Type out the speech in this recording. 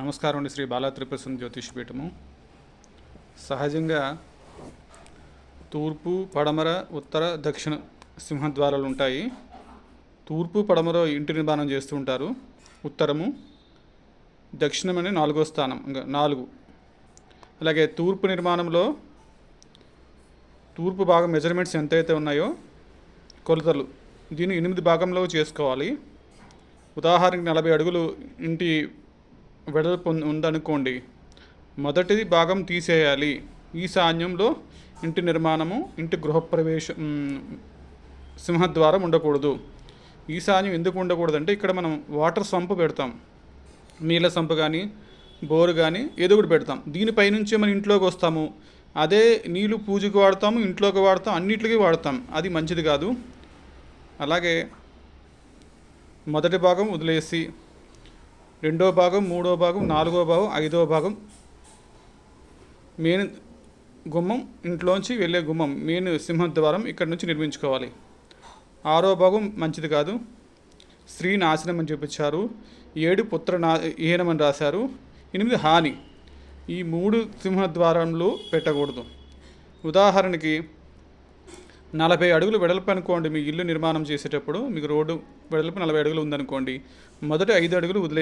నమస్కారం అండి శ్రీ బాలా జ్యోతిష్ పీఠము సహజంగా తూర్పు పడమర ఉత్తర దక్షిణ సింహద్వారాలు ఉంటాయి. తూర్పు పడమర ఇంటి నిర్మాణం చేస్తూ ఉంటారు. ఉత్తరము దక్షిణం నాలుగో స్థానం ఇంకా నాలుగు. అలాగే తూర్పు నిర్మాణంలో తూర్పు భాగం మెజర్మెంట్స్ ఎంతైతే ఉన్నాయో కొలతలు దీన్ని ఎనిమిది భాగంలో చేసుకోవాలి. ఉదాహరణకి నలభై అడుగులు ఇంటి వెడల్పు ఉందనుకోండి మొదటిది భాగం తీసేయాలి. ఈశాన్యంలో ఇంటి నిర్మాణము ఇంటి గృహప్రవేశం సింహద్వారం ఉండకూడదు. ఈశాన్యం ఎందుకు ఉండకూడదు అంటే ఇక్కడ మనం వాటర్ సంపు పెడతాం. నీళ్ళ సంపు కానీ బోరు కానీ ఏదో ఒకటి పెడతాం. దీనిపై నుంచే మనం ఇంట్లోకి వస్తాము. అదే నీళ్ళు పూజకు వాడతాము ఇంట్లోకి వాడతాం అన్నిటికీ వాడతాం. అది మంచిది కాదు. అలాగే మొదటి భాగం వదిలేసి రెండో భాగం మూడో భాగం నాలుగో భాగం ఐదో భాగం. మెయిన్ గుమ్మం ఇంట్లోంచి వెళ్ళే గుమ్మం మెయిన్ సింహద్వారం ఇక్కడ నుంచి నిర్మించుకోవాలి. ఆరో భాగం మంచిది కాదు. స్త్రీ నాశనం అని చూపించారు. ఏడు పుత్ర నా హీనం అని రాశారు. ఎనిమిది హాని. ఈ మూడు సింహద్వారంలో పెట్టకూడదు. ఉదాహరణకి నలభై అడుగులు వెడల్పు అనుకోండి మీ ఇల్లు నిర్మాణం చేసేటప్పుడు మీకు రోడ్డు వెడల్పు నలభై అడుగులు ఉందనుకోండి మొదటి ఐదు అడుగులు వదిలే